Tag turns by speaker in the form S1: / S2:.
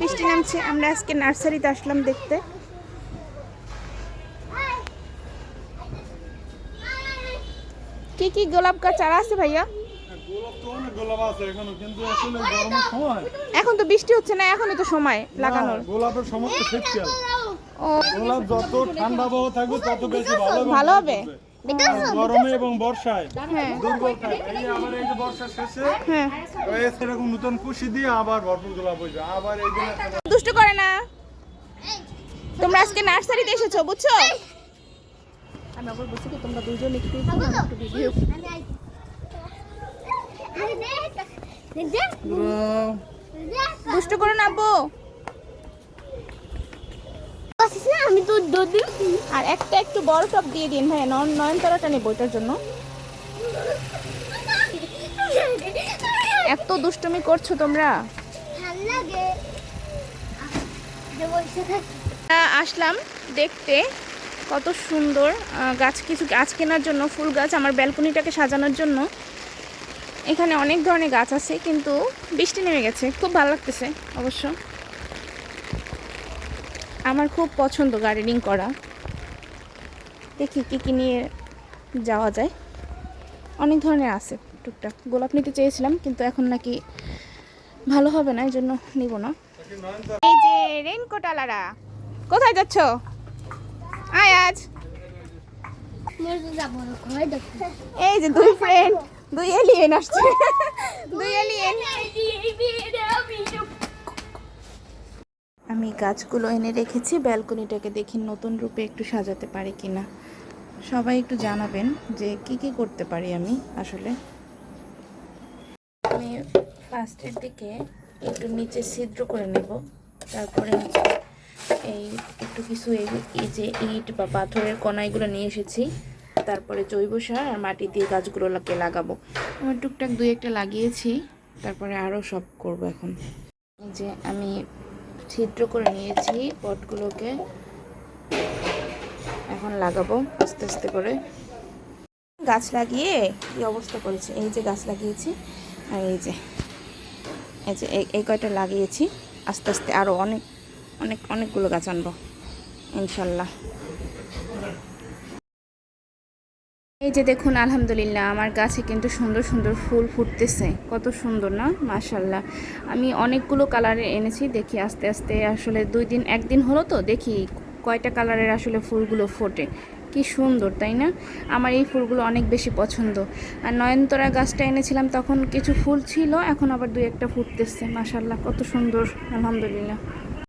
S1: বৃষ্টি নামছে আমরা আজকে নার্সারিতে আসলাম দেখতে। কি কি গোলাপ গাছ চারা আছে ভাইয়া?
S2: গোলাপ তো অনেক গোলাপ আছে
S1: এখনও তো বৃষ্টি হচ্ছে না এখনই তো সময় লাগানোর।
S2: গোলাপের সময়
S1: ও
S2: গোলাপ যত ঠান্ডা থাকবে তত বেশি ভালো
S1: হবে?
S2: গরমে এবং বর্ষায়।
S1: হ্যাঁ।
S2: দুর্বল এই আবার এই যে বর্ষার শেষে
S1: হ্যাঁ।
S2: এরকম নতুন কুশি দিয়ে আবার ভরপুর গোলাপ হইবে আবার এই দিনে
S1: দুষ্ট করে না। তোমরা আজকে নার্সারিতে এসেছ বুঝছ? আমি আবার বলছি কি তোমরা দুজন একটু একটু ভিডিও দুষ্ট করো না আব্বু।
S3: আমি তো দুদিন
S1: আর একটা একটু বড় টপ দিয়ে দিন নয়ন, নয়নতারাটা নেব ওইটার জন্য। এত দুষ্টুমি করছ তোমরা। আসলাম দেখতে, কত সুন্দর গাছ কিছু গাছ কেনার জন্য, ফুল গাছ, আমার ব্যালকনিটাকে সাজানোর জন্য। এখানে অনেক ধরনের গাছ আছে, কিন্তু বৃষ্টি নেমে গেছে, খুব ভালো লাগতেছে, অবশ্য। আমার খুব পছন্দ গার্ডেনিং করা। দেখি কী কী নিয়ে যাওয়া যায়। অনেক ধরনের আছে টুকটাক। গোলাপ নিতে চেয়েছিলাম, কিন্তু এখন নাকি ভালো হবে না এই জন্য নিব না। এই যে রেনকোট আলারা, কোথায় যাচ্ছ? আয় আজ। এই যে দুই ফ্রেন্ড দুই এলিয়েন আসছে। দুই এলিয়েন আমি গাছগুলো এনে রেখেছি, ব্যালকনিটাকে দেখি নতুন রূপে একটু সাজাতে পারি কিনা। সবাই একটু জানাবেন যে কি কি করতে পারি আমি আসলে। আমি ফার্স্টের দিকে একটু নিচে ছিদ্র করে নেব, তারপরে এই একটু কিছু এই যে ইট বা পাথরের কণা এগুলো নিয়ে এসেছি, তারপরে জৈব সার আর মাটি দিয়ে গাছগুলোকে লাগাবো। আমার টুকটাক দুই একটা লাগিয়েছি, তারপরে আরও সব করব এখন। যে আমি ছিদ্র করে নিয়েছি পটগুলোকে। এখন লাগাবো আস্তে আস্তে করে। গাছ লাগিয়ে কি অবস্থা করেছে? এই যে গাছ লাগিয়েছি আর এই যে এই যে, এই- কয়টা লাগিয়েছি। আস্তে আস্তে আরও অনেক অনেক, অনেকগুলো গাছ আনব, ইনশাল্লাহ। এই যে দেখুন, আলহামদুলিল্লাহ, আমার গাছে কিন্তু সুন্দর সুন্দর ফুল ফুটতেছে। কত সুন্দর, না? মাশাল্লাহ আমি অনেকগুলো কালারে এনেছি, দেখি আস্তে আস্তে। আসলে দুই দিন, একদিন হলো তো, দেখি কয়টা কালারের আসলে ফুলগুলো ফোটে। কি সুন্দর, তাই না? আমার এই ফুলগুলো অনেক বেশি পছন্দ। আর নয়নতরা গাছটা এনেছিলাম, তখন কিছু ফুল ছিল, এখন আবার দুই একটা ফুটতেছে। মাশাল্লাহ কত সুন্দর, আলহামদুলিল্লাহ।